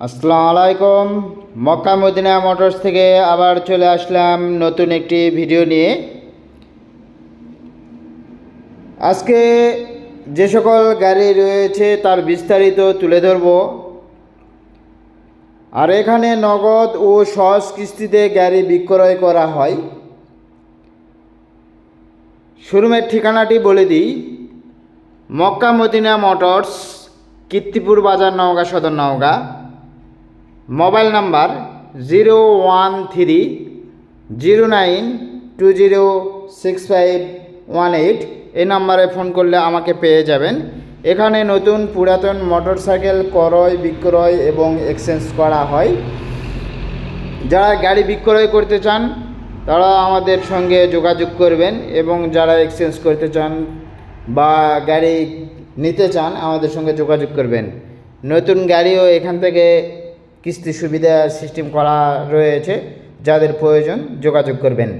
আসসালামু আলাইকুম। Mecca Medina motors থেকে আবার চলে আসলাম নতুন একটি ভিডিও নিয়ে। আজকে যে সকল গাড়ি রয়েছে তার বিস্তারিত তুলে ধরব। আর এখানে নগদ ও সহজ কিস্তিতে গাড়ি বিক্রয় করা হয়। শোরুমের ঠিকানাটি বলে দিই। মক্কা মদিনা মোটরস কীর্তিপুর বাজার নওগাঁ সদর Naogaon. Mobile number zero one three zero nine two zero six five one eight এই নাম্বারে ফোন করলে আমাকে পেয়ে যাবেন। এখানে নতুন পুরাতন মোটরসাইকেল ক্রয়, বিক্রয় এবং এক্সচেঞ্জ করা হয়। যারা গাড়ি বিক্রয় করতে চান, তারা আমাদের সঙ্গে যোগাযোগ করবেন এবং যারা এক্সচেঞ্জ করতে চান বা গাড়ি নিতে চান, আমাদের সঙ্গে যোগাযোগ করবেন। নতুন গাড়িও এখান থেকে কিস্তি সুবিধা সিস্টেম করা রয়েছে, যাদের প্রয়োজন যোগাযোগ করবেন।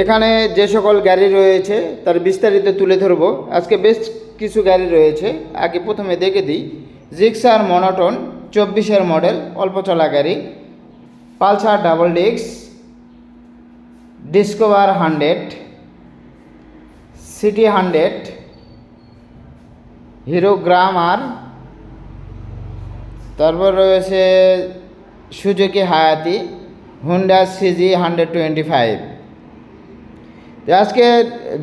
এখানে যে সকল গাড়ি রয়েছে, তার বিস্তারিত তুলে ধরব। আজকে বেশ কিছু গাড়ি রয়েছে, আগে প্রথমে দেখে দিই। জিক্সার মনোটন চব্বিশের মডেল, অল্প চলা গাড়ি। পালসার ডাবল ডিক্স Discover hundred CT hundred Hero Glamour তারপর রয়েছে Suzuki Hayate Honda CG hundred twenty five আজকে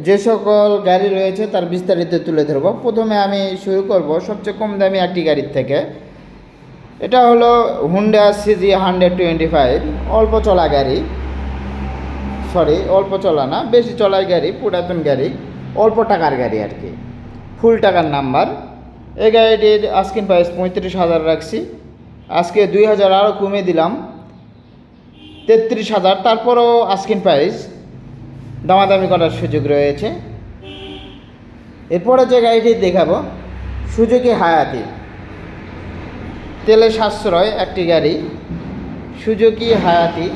যে সকল গাড়ি রয়েছে তার বিস্তারিত তুলে ধরবো। প্রথমে আমি শুরু করব সবচেয়ে কম দামি একটি গাড়ির থেকে। এটা হলো Honda CG hundred twenty five অল্প চলা গাড়ি। সরি অল্প চলা না, বেশি চলার গাড়ি, পুরাতন গাড়ি, অল্প টাকার গাড়ি আর কি। ফুল টাকার নাম্বার এই গাড়িটির আস্কিন প্রাইস পঁয়ত্রিশ হাজার রাখছি। আজকে দুই হাজার আরও কমে দিলাম। তেত্রিশ হাজার, তারপরও আস্কিন প্রাইস দামাদামি করার সুযোগ রয়েছে। এরপরে যে গাড়িটি দেখাবো সুজুকি হায়াতি তেলে সাশ্রয় একটি গাড়ি সুজুকি হায়াতি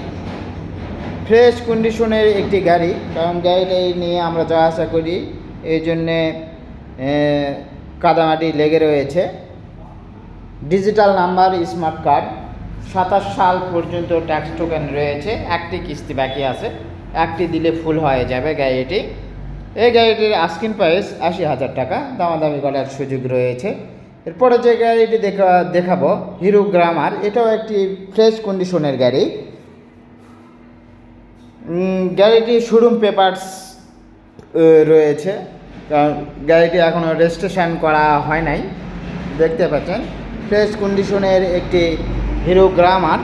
ফ্রেশ কন্ডিশনের একটি গাড়ি, কারণ গাড়িটা নিয়ে আমরা যা আশা করি, এই জন্যে কাদামাটি লেগে রয়েছে। ডিজিটাল নাম্বার, স্মার্ট কার্ড, সাতাশ সাল পর্যন্ত ট্যাক্স টোকেন রয়েছে। একটি কিস্তি বাকি আছে। একটি দিলে ফুল হয়ে যাবে গাড়িটি। এই গাড়িটির আস্কিন প্রাইস আশি হাজার টাকা। দামাদামি করার সুযোগ রয়েছে। এরপরে যে গাড়িটি দেখা, দেখাবো, হিরো গ্রামার। এটাও একটি ফ্রেশ কন্ডিশনের গাড়ি। গাড়িটি শোরুম পেপারস রয়েছে। কারণ গাড়িটি এখনও রেজিস্ট্রেশন করা হয় নাই। দেখতে পাচ্ছেন ফ্রেশ কন্ডিশনের একটি হিরো গ্রামার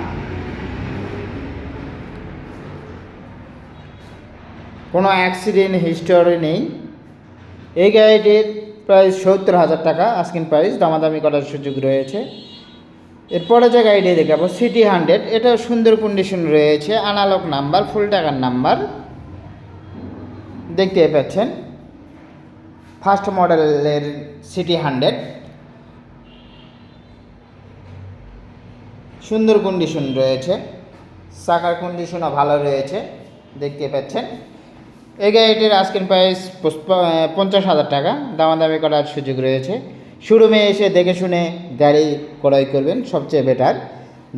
কোনো অ্যাক্সিডেন্ট হিস্টোরি নেই। এই গাড়িটির প্রায় সত্তর হাজার টাকা আস্কিন প্রাইস দামাদামি করার সুযোগ রয়েছে। এরপরে যে গাড়িটি দেখাবো সিটি হান্ড্রেড এটা সুন্দর কন্ডিশন রয়েছে আনালগ নাম্বার ফুল টাকার নাম্বার দেখতে পাচ্ছেন ফার্স্ট মডেলের সিটি হান্ড্রেড। সুন্দর কন্ডিশন রয়েছে। চাকার কন্ডিশনও ভালো রয়েছে, দেখতে পাচ্ছেন। এই গাড়িটির আজকের প্রাইস পঞ্চাশ হাজার টাকা। দামাদামি করার সুযোগ রয়েছে। শোরুমে এসে দেখে শুনে গাড়ি ক্রয় করবেন, সবচেয়ে বেটার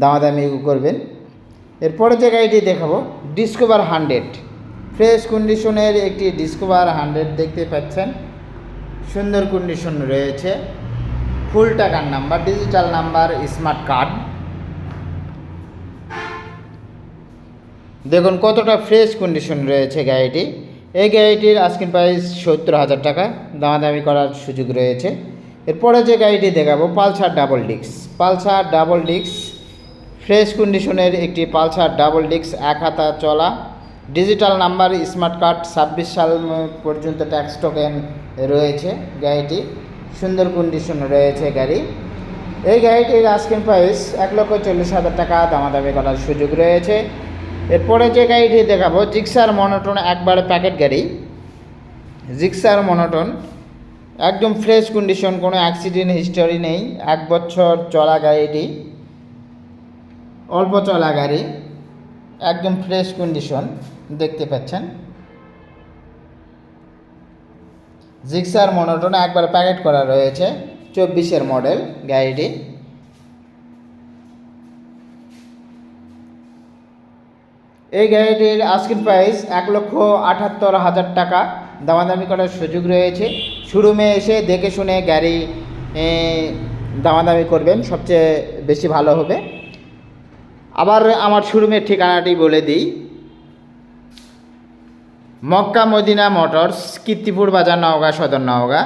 দামাদামি করবেন। এরপরে যে গাড়িটি দেখাবো ডিসকভার হান্ড্রেড ফ্রেশ কন্ডিশনের একটি ডিসকভার হান্ড্রেড দেখতে পাচ্ছেন। সুন্দর কন্ডিশন রয়েছে। ফুল টাকার number digital number smart card দেখুন কতটা ফ্রেশ কন্ডিশন রয়েছে গাড়িটি। এই গাড়িটির আজকের প্রাইস সত্তর হাজার টাকা। দামাদামি করার সুযোগ রয়েছে। এরপরে যে গাড়িটি দেখাবো, পালসার ডাবল ডিক্স পালসার ডাবল ডিক্স ফ্রেশ কন্ডিশনের একটি পালসার ডাবল ডিক্স এক হাতা চলা। ডিজিটাল নাম্বার, স্মার্ট কার্ড, ছাব্বিশ সাল পর্যন্ত ট্যাক্স টোকেন রয়েছে গাড়িটি। সুন্দর কন্ডিশন রয়েছে গাড়ি। এই গাড়িটির আজকের প্রাইস এক লক্ষ চল্লিশ হাজার টাকা, দামাদামি করার সুযোগ রয়েছে। এরপরে যে গাড়িটি দেখাবো, জিক্সার মনোটন একবারে প্যাকেট গাড়ি। জিক্সার মনোটন, একদম ফ্রেশ কন্ডিশন কোনো অ্যাক্সিডেন্ট হিস্টোরি নেই। এক বছর চলা গাড়িটি, অল্প চলা গাড়ি। একদম ফ্রেশ কন্ডিশন দেখতে পাচ্ছেন। জিক্সার মনোটন একবার প্যাকেট করা রয়েছে, চব্বিশের মডেল গাড়িটি। এই গাড়িটির আজকের প্রাইস এক লক্ষ আটাত্তর হাজার টাকা। দামাদামি করার সুযোগ রয়েছে। শোরুমে এসে দেখে শুনে গাড়ি দামাদামি করবেন, সবচেয়ে বেশি ভালো হবে। আবার আমার শোরুমের ঠিকানাটি বলে দিই। মক্কা মদিনা মোটরস, কীর্তিপুর বাজার, নওগাঁ, সদর Naogaon.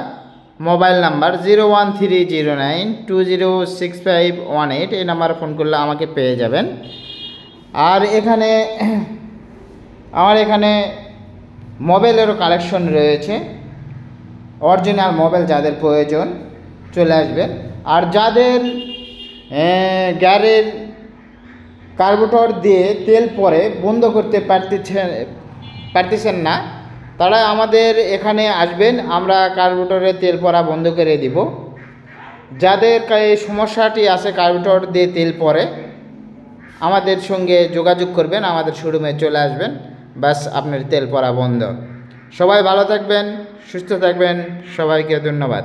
Mobile number zero one three zero nine two zero six five one eight. এই নাম্বারে ফোন করলে আমাকে পেয়ে যাবেন। আর এখানে, আমার এখানে মোবাইলেরও কালেকশন রয়েছে। অরিজিনাল মোবাইল যাদের প্রয়োজন, চলে আসবেন। আর যাদের গাড়ির কার্বোটর দিয়ে তেল পরে বন্ধ করতে পারতেছেন পারতেছেন না। তারা আমাদের এখানে আসবেন, আমরা কার্বোটরে তেল পরা বন্ধ করে দিব। যাদের এই সমস্যাটি আছে কার্বোটর দিয়ে তেল পরে, আমাদের সঙ্গে যোগাযোগ করবেন, আমাদের শোরুমে চলে আসবেন। ব্যাস, আপনার তেল পরা বন্ধ। সবাই ভালো থাকবেন, সুস্থ থাকবেন, সবাইকে ধন্যবাদ।